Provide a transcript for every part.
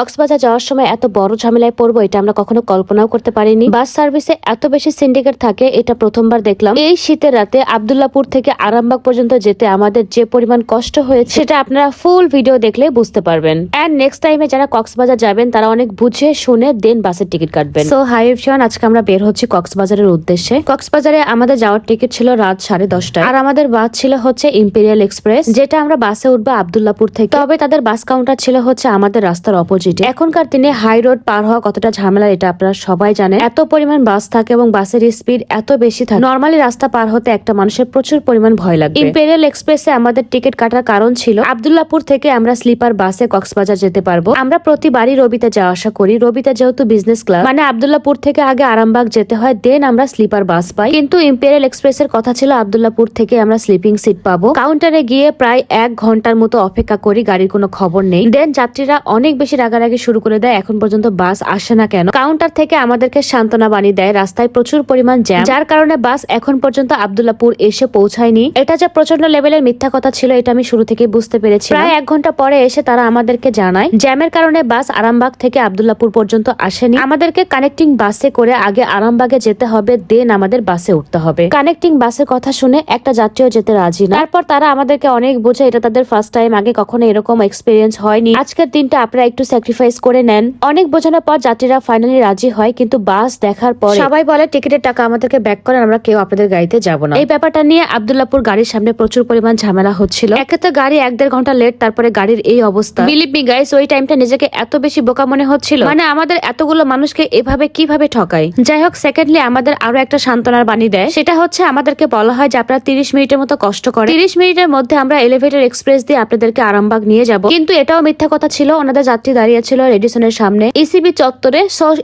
কক্সবাজার যাওয়ার সময় এত বড় ঝামেলায় পড়ব, এটা আমরা কখনো কল্পনাও করতে পারিনি। বাস সার্ভিসে এত বেশি সিন্ডিকেট থাকে, এটা প্রথমবার দেখলাম। এই শীতের রাতে আবদুল্লাপুর থেকে আরামবাগ পর্যন্ত যেতে আমাদের যে পরিমাণ কষ্ট হয়েছে, সেটা আপনারা ফুল ভিডিও দেখলে বুঝতে পারবেন। এন্ড নেক্সট টাইমে যারা কক্সবাজার যাবেন, তারা অনেক বুঝে শুনে দেন বাসের টিকিট কাটবেন। সো হাই আজকে আমরা বের হচ্ছি কক্সবাজারের উদ্দেশ্যে। কক্সবাজারে আমাদের যাওয়ার টিকিট ছিল রাত সাড়ে দশটায়। আর আমাদের বাস ছিল হচ্ছে ইম্পেরিয়াল এক্সপ্রেস, যেটা আমরা বাসে উঠবো আবদুল্লাপুর থেকে। তবে তাদের বাস কাউন্টার ছিল হচ্ছে আমাদের রাস্তার অপোজিটে এখনকার দিনে হাই রোড পার হওয়া কতটা ঝামেলা এটা আপনারা সবাই জানেন। এত পরিমাণ বাস থাকে এবং বাসের স্পিড এত বেশি থাকে। নর্মালি রাস্তা পার হতে একটা মানুষের প্রচুর পরিমাণ ভয় লাগে ইম্পেরিয়াল এক্সপ্রেসে আমাদের টিকিট কাটার কারণ ছিল আবদুল্লাপুর থেকে আমরা স্লিপার বাসে কক্সবাজার যেতে পারব। আমরা প্রতিবারই রবিতে যাওয়া আসা করি। রবিতে যেহেতু বিজনেস ক্লাস মানে আবদুল্লাপুর থেকে আগে আরামবাগ যেতে হয় দেন আমরা স্লিপার বাস পাই। কিন্তু ইম্পেরিয়াল এক্সপ্রেসের কথা ছিল আবদুল্লাপুর থেকে আমরা স্লিপিং সিট পাবো। কাউন্টারে গিয়ে প্রায় এক ঘণ্টার মতো অপেক্ষা করি, গাড়ির কোনো খবর নেই। দেন যাত্রীরা অনেক বেশি রাগারাগি শুরু করে দেয় এখন পর্যন্ত বাস আসে না কেন? কাউন্টার থেকে আমাদেরকে সান্ত্বনা বাণী দেয় রাস্তায় প্রচুর পরিমাণ জ্যাম। যার কারণে বাস এখন পর্যন্ত আবদুল্লাপুর এসে পৌঁছায়নি। এটা যে প্রচণ্ড লেভেলের মিথ্যা কথা ছিল এটা আমি শুরু থেকে বুঝতে পেরেছি। প্রায় এক ঘণ্টা পরে এসে তারা আমাদেরকে জানায় জ্যামের কারণে বাস আরামবাগ থেকে আবদুল্লাপুর পর্যন্ত আসেনি। আমাদেরকে কানেক্টিং বাসে করে আগে আরামবাগে যেতে হবে দেন আমাদের বাসে উঠতে হবে। কানেক্টিং বাসের কথা শুনে একটা যাত্রীও যেতে রাজি না। তারপর তারা আমাদেরকে অনেক বোঝে এটা তাদের ফার্স্ট টাইম আগে কখনো এরকম এক্সপিরিয়েন্স হয়নি। আজকের দিনটা আপনারা একটু স্যাক্রিফাইস করে নেন। অনেক বোঝানোর পর যাত্রীরা ফাইনালি রাজি হয় কিন্তু বাস দেখার পর সবাই বলে টিকিটের টাকা আমাদেরকে ব্যাক করেন আমরা কেউ আপনাদের গাড়িতে যাব না। এই ব্যাপারটা নিয়ে আবদুল্লাপুর গাড়ির সামনে প্রচুর পরিমাণ ঝামেলা হচ্ছিল। একে তো গাড়ি এক দেড় ঘণ্টা লেট তারপরে গাড়ির এই অবস্থা। বিলিভ মি গাইস ওই টাইমটা নিজেকে এত বেশি বোকা মনে হচ্ছিল। মানে আমাদের এতগুলো মানুষকে এভাবে কীভাবে ঠকায়? যাই হোক সেকেন্ডলি আমাদের আরও একটা সান্ত্বনার বাণী দেয়। সেটা হচ্ছে আমাদেরকে বলা হয় যে আপনারা তিরিশ মিনিটের মতো কষ্ট করে তিরিশ মিনিটের মধ্যে আমরা এলিভেটর এক্সপ্রেস দিয়ে আপনাদেরকে আরামবাগ নিয়ে যাব। কিন্তু এটাও মিথ্যা কথা ছিল ওনাদের যাত্রী দাঁড়িয়ে ছিল রেডিসনের সামনে। ইসিবি চত্বরে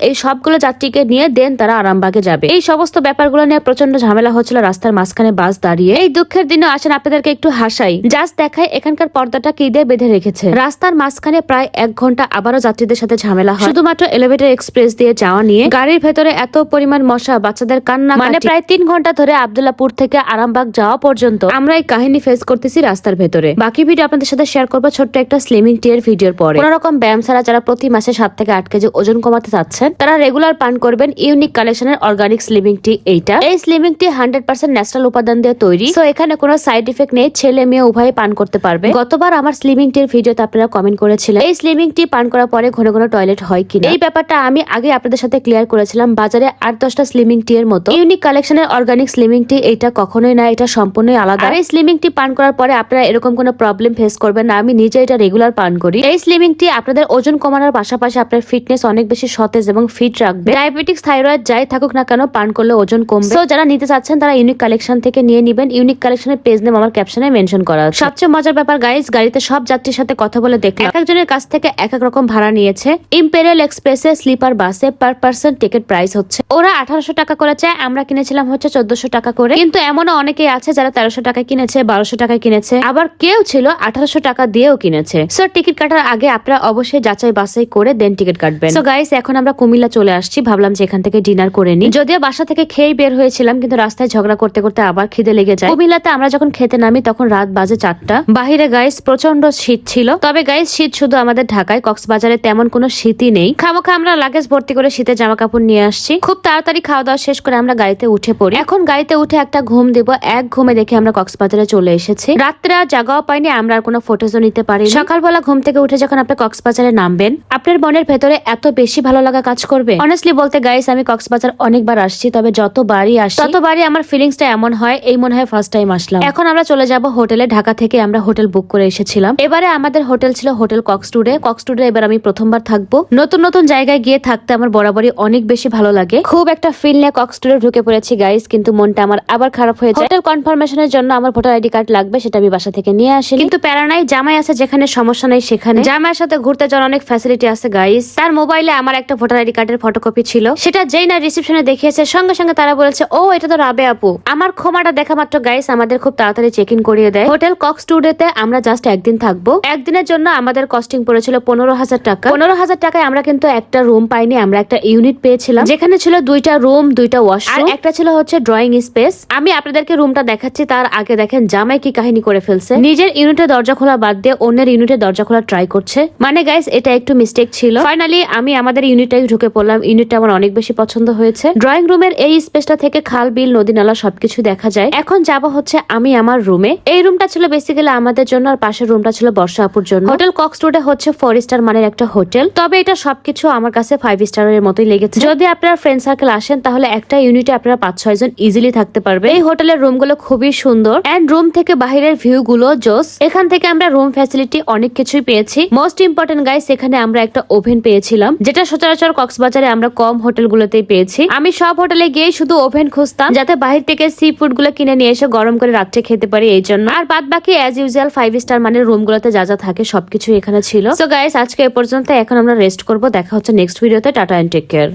এই সবগুলো যাত্রীকে নিয়ে দেন তারা আরামবাগে যাবে। এই সমস্ত ব্যাপারগুলো নিয়ে প্রচণ্ড ঝামেলা হচ্ছিল রাস্তার মাঝখানে বাস দাঁড়িয়ে। এই দুঃখের দিনে আসেন আপনাদেরকে একটু হাসাই। জাস্ট দেখায় এখানকার পর্দাটা কি দিয়ে বেঁধে রেখেছে। রাস্তার মাঝখানে প্রায় এক ঘণ্টা আবারও যাত্রীদের সাথে ঝামেলা হয়। শুধুমাত্র এলিভেটর এক্সপ্রেস দিয়ে যাওয়া নিয়ে গাড়ির ভেতরে এত পরিমাণ মশা বাচ্চাদের কান্না মানে প্রায় তিন ঘণ্টা ধরে আবদুল্লাপুর থেকে আরামবাগ যাওয়া পর্যন্ত আমরা এই কাহিনী ফেস করতেছি রাস্তার ভেতরে। বাকি ভিডিও আপনাদের সাথে শেয়ার করব ছোট্ট একটা স্লিমিং টিয়ের ভিডিওর পরে। কোন রকম ব্যায়াম ছাড়া যারা প্রতি মাসে সাত থেকে আট কেজি ওজন কমাতে চাচ্ছেন, তারা রেগুলার পান করবেন ইউনিক কালেকশনের অর্গানিক স্লিমিং টি এইটা। এই slimming tea hundred percent natural উপাদান দিয়ে তৈরি। তো এখানে কোনো সাইড ইফেক্ট নেই, ছেলে মেয়ে উভয়ে পান করতে পারবে। গতবার আমার স্লিমিং টির ভিডিওতে আপনারা কমেন্ট করেছিলেন, এই স্লিমিং টি পান করার পরে ঘন ঘন টয়লেট হয় কিনা? এই ব্যাপারটা আমি আগে আপনাদের সাথে ক্লিয়ার করেছিলাম, বাজারে আট দশটা স্লিমিং টি এর মতো। ইউনিক কালেকশনের অর্গানিক স্লিমিং টি এটা কখনোই না, এটা সম্পূর্ণই আলাদা। এই স্লিমিং টি পান করার পরে আপনারা এরকম কোনো প্রবলেম ফেস করবেন না, আমি নিজে এটা রেগুলার পান করি। এই স্লিমিং টি আপনাদের ওজন কমানোর পাশাপাশি আপনার ফিটনেস অনেক বেশি সতেজ এবং ফিট রাখবে। ডায়াবেটিক্স থাইরয়েড যাই থাকুক না কেন, পান করলে ওজন কমবে। তো যারা নিতে চাচ্ছেন, তারা ইউনিক কালেকশন থেকে নিয়ে নিবেন। ইউনিক কালেকশনের পেজ নেম আমার ক্যাপশনে মেনশন করা আছে। সবচেয়ে মজার ব্যাপার গাইস গাড়িতে সব যাত্রীর সাথে কথা বলে দেখলাম। এক একজনের কাছ থেকে এক এক রকম ভাড়া নিয়েছে। ইম্পেরিয়াল এক্সপ্রেসে স্লিপার বাসে পার পার্সন টিকিট প্রাইস হচ্ছে। ওরা আঠারোশো টাকা করে চায়, আমরা কিনেছিলাম হচ্ছে চোদ্দশো টাকা করে। কিন্তু এমনও অনেকেই আছে যারা তেরোশো টাকায় কিনেছে, বারোশো টাকা কিনেছে। আবার কেউ ছিল আঠারোশো টাকা দিয়েও কিনেছে। সো টিকিট কাটার আগে আপনারা অবশ্যই যাচাই বাছাই করে দেন টিকিট কাটবেন। সো গাইস এখন আমরা কুমিল্লা চলে আসছি। ভাবলাম যে এখান থেকে ডিনার করে নিই। যদিও বাসা থেকে খেয়ে বের হয়েছিলাম, কিন্তু রাস্তায় ঝগড়া করতে করতে আবার খিদে লেগে যায়। কুমিল্লাতে আমরা যখন খেতে নামি, তখন রাত বাজে চারটা। বাহিরে গাইস প্রচণ্ড শীত ছিল। তবে গাইস শীত শুধু আমাদের ঢাকায়। কক্সবাজারে তেমন কোনো শীতই নেই। খামোখা আমরা লাগেজ ভর্তি করে শীতে জামা কাপড় নিয়ে আসছি। খুব তাড়াতাড়ি খাওয়া দাওয়া শেষ করে আমরা গাড়িতে উঠে পড়ি। এখন গাড়িতে উঠে একটা ঘুম দিব। এক ঘুমে দেখে আমরা কক্সবাজারে চলে এসেছি। রাত্রে আর জাগাও পাইনি, আমরা আর কোনো ফটোজও নিতে পারি সকালবেলা ঘুম থেকে উঠে যখন আপনি কক্সবাজারে নামবেন। আপনার মনের ভেতরে এত বেশি ভালো লাগা কাজ করবে? অনেস্টলি বলতে গাইস আমি কক্সবাজার অনেকবার আসছি, তবে যতবারই আসি ততবারই আমার ফিলিংসটা এমন হয়, এই মনে হয় ফার্স্ট টাইম আসলাম। এখন আমরা চলে যাব হোটেলে ঢাকা থেকে আমরা হোটেল বুক করে এসেছিলাম। এবারে আমাদের হোটেল ছিল হোটেল কক্সটুডে। কক্সটুডে এবার আমি প্রথমবার থাকব। নতুন নতুন জায়গায় গিয়ে থাকতে আমার বরাবরই অনেক বেশি ভালো লাগে। খুব একটা ফিল নিয়ে কক্সটুডে ঢুকে পড়েছি গাইস কিন্তু মনটা আমার আবার খারাপ হয়ে যায় হোটেল কনফার্মেশনের জন্য আমার ভোটার আইডি কার্ড লাগবে, সেটা আমি বাসা থেকে নিয়ে আসি কিন্তু প্যারা নাই, জামাই আছে যেখানে সমস্যা নাই সেখানে। জামাইয়ের সাথে ঘুরতে যাওয়ার অনেক ফ্যাসিলিটি আছে গাইস তার মোবাইলে আমার একটা ভোটার আইডি কার্ডের ফটোকপি ছিল। সেটা যেই না রিসেপশনে দেখিয়েছে, সঙ্গে সঙ্গে তারা বলেছে, ও, এটা তো রাবে আপু। আমার ক্ষমাটা দেখা মাত্র গাইস আমাদের খুব তাড়াতাড়ি চেক ইন করিয়ে দেয়। হোটেল কক্স টুডেতে আমরা জাস্ট একদিন থাকব। একদিনের জন্য আমাদের কস্টিং পড়েছিল পনেরো হাজার টাকা। পনেরো হাজার টাকায় আমরা কিন্তু একটা রুম পাইনি, আমরা একটা ইউনিট পেয়েছিলাম। যেখানে ছিল দুইটা রুম দুইটা ওয়াশরুম একটা ছিল হচ্ছে ড্রয়িং স্পেস আমি আপনাদেরকে রুমটা দেখাচ্ছি, তার আগে দেখেন জামাই কি কাহিনী করে ফেলছে। নিজের ইউনিটের দরজা খোলা বাদ দিয়ে অন্যের ইউনিটের দরজা খোলা ট্রাই করছে। মানে গাইস এটা এটা একটু মিস্টেক ছিল। ফাইনালি আমি আমাদের ইউনিটটাই ঢুকে পড়লাম। ইউনিটটা আমার অনেক বেশি পছন্দ হয়েছে। ড্রয়িং রুমের এই স্পেসটা থেকে খাল, বিল, নদী, নালা সবকিছু দেখা যায়। এখন যাব হচ্ছে আমি আমার রুমে এই রুমটা ছিল বেসিক্যালি আমাদের জন্য আর পাশের রুমটা ছিল বর্ষা আপুর জন্য। হোটেল কক্স রোডে হচ্ছে ফোর স্টার মানের একটা হোটেল তবে এটা সবকিছু আমার কাছে ফাইভ স্টারের মতোই লেগেছে। যদি আপনারা ফ্রেন্ড সার্কেল আসেন, তাহলে একটা ইউনিটে আপনারা পাঁচ ছয় জন ইজিলি থাকতে পারবে এই হোটেলের রুমগুলো খুবই সুন্দর। এন্ড রুম থেকে বাহিরের ভিউ গুলো জোস এখান থেকে আমরা রুম ফ্যাসিলিটি অনেক কিছুই পেয়েছি। মোস্ট ইম্পর্টেন্ট গাইস এখানে আমরা একটা ওভেন পেয়েছিলাম, যেটা সচরাচর কক্সবাজারে আমরা কম হোটেলগুলোতেই পেয়েছি। আমি সব হোটেলে গিয়ে শুধু ওভেন খুঁজতাম, যাতে বাহির থেকে সি ফুডগুলো কিনে নিয়ে এসে গরম করে রাত্রে খেতে পারি এই জন্য। আর বাদ বাকি অ্যাজ ইউজুয়াল ফাইভ স্টার মানে রুম গুলোতে যা যা থাকে সবকিছু এখানে ছিল। তো গাইস আজকে এ পর্যন্ত, এখন আমরা রেস্ট করব। দেখা হচ্ছে নেক্সট ভিডিওতে টাটা এন্ড টেক কেয়ার